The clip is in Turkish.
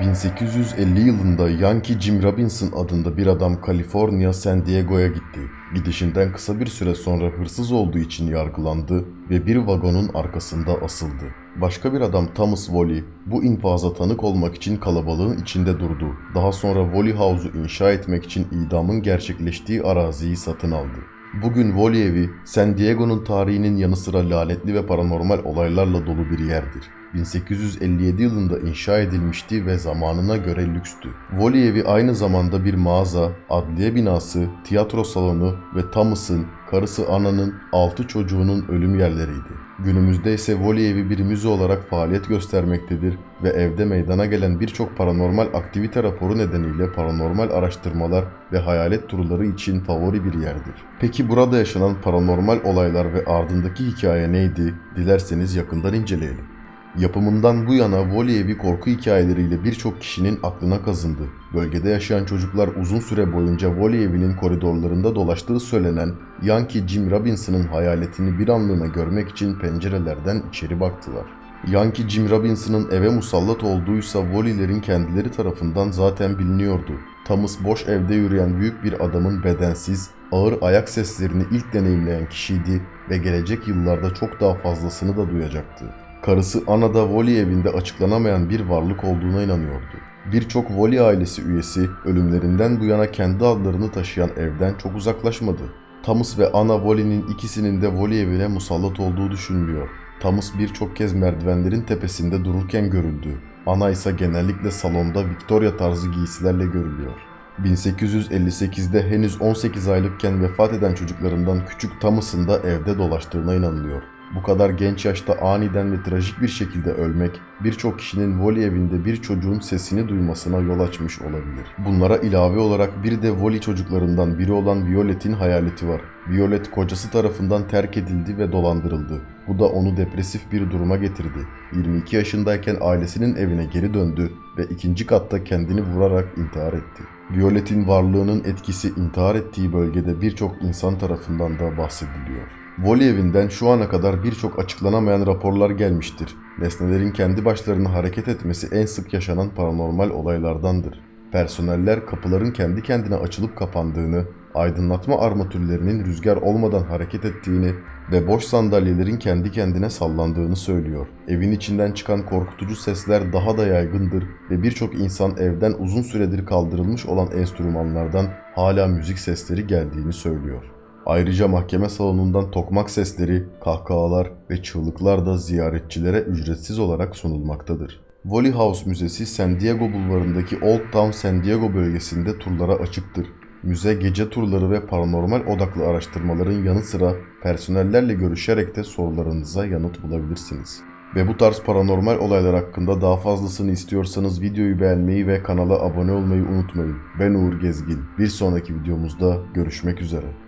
1850 yılında Yankee Jim Robinson adında bir adam Kaliforniya San Diego'ya gitti. Gidişinden kısa bir süre sonra hırsız olduğu için yargılandı ve bir vagonun arkasında asıldı. Başka bir adam Thomas Woolley bu infaza tanık olmak için kalabalığın içinde durdu. Daha sonra Woolley House'u inşa etmek için idamın gerçekleştiği araziyi satın aldı. Bugün Woolley evi San Diego'nun tarihinin yanı sıra lanetli ve paranormal olaylarla dolu bir yerdir. 1857 yılında inşa edilmişti ve zamanına göre lükstü. Woolley evi aynı zamanda bir mağaza, adliye binası, tiyatro salonu ve Thomas'ın, karısı Anna'nın 6 çocuğunun ölüm yerleriydi. Günümüzde ise Woolley evi bir müze olarak faaliyet göstermektedir ve evde meydana gelen birçok paranormal aktivite raporu nedeniyle paranormal araştırmalar ve hayalet turları için favori bir yerdir. Peki burada yaşanan paranormal olaylar ve ardındaki hikaye neydi? Dilerseniz yakından inceleyelim. Yapımından bu yana Wall-E evi korku hikayeleriyle birçok kişinin aklına kazındı. Bölgede yaşayan çocuklar uzun süre boyunca Wall-E evinin koridorlarında dolaştığı söylenen Yankee Jim Robinson'ın hayaletini bir anlığına görmek için pencerelerden içeri baktılar. Yankee Jim Robinson'ın eve musallat olduğuysa Wally'lerin kendileri tarafından zaten biliniyordu. Thomas boş evde yürüyen büyük bir adamın bedensiz, ağır ayak seslerini ilk deneyimleyen kişiydi ve gelecek yıllarda çok daha fazlasını da duyacaktı. Karısı Anna da Wally evinde açıklanamayan bir varlık olduğuna inanıyordu. Birçok Wally ailesi üyesi ölümlerinden bu yana kendi adlarını taşıyan evden çok uzaklaşmadı. Thomas ve Anna Wally'nin ikisinin de Wally evine musallat olduğu düşünülüyor. Thomas birçok kez merdivenlerin tepesinde dururken görüldü. Anna ise genellikle salonda Victoria tarzı giysilerle görülüyor. 1858'de henüz 18 aylıkken vefat eden çocuklarından küçük Thomas'ın da evde dolaştığına inanılıyor. Bu kadar genç yaşta aniden ve trajik bir şekilde ölmek, birçok kişinin Wally evinde bir çocuğun sesini duymasına yol açmış olabilir. Bunlara ilave olarak bir de Wally çocuklarından biri olan Violet'in hayaleti var. Violet kocası tarafından terk edildi ve dolandırıldı. Bu da onu depresif bir duruma getirdi. 22 yaşındayken ailesinin evine geri döndü ve ikinci katta kendini vurarak intihar etti. Violet'in varlığının etkisi intihar ettiği bölgede birçok insan tarafından da bahsediliyor. Wally evinden şu ana kadar birçok açıklanamayan raporlar gelmiştir. Nesnelerin kendi başlarına hareket etmesi en sık yaşanan paranormal olaylardandır. Personeller kapıların kendi kendine açılıp kapandığını, aydınlatma armatürlerinin rüzgar olmadan hareket ettiğini ve boş sandalyelerin kendi kendine sallandığını söylüyor. Evin içinden çıkan korkutucu sesler daha da yaygındır ve birçok insan evden uzun süredir kaldırılmış olan enstrümanlardan hala müzik sesleri geldiğini söylüyor. Ayrıca mahkeme salonundan tokmak sesleri, kahkahalar ve çığlıklar da ziyaretçilere ücretsiz olarak sunulmaktadır. Wally House Müzesi San Diego bulvarındaki Old Town San Diego bölgesinde turlara açıktır. Müze gece turları ve paranormal odaklı araştırmaların yanı sıra personellerle görüşerek de sorularınıza yanıt bulabilirsiniz. Ve bu tarz paranormal olaylar hakkında daha fazlasını istiyorsanız videoyu beğenmeyi ve kanala abone olmayı unutmayın. Ben Uğur Gezgin. Bir sonraki videomuzda görüşmek üzere.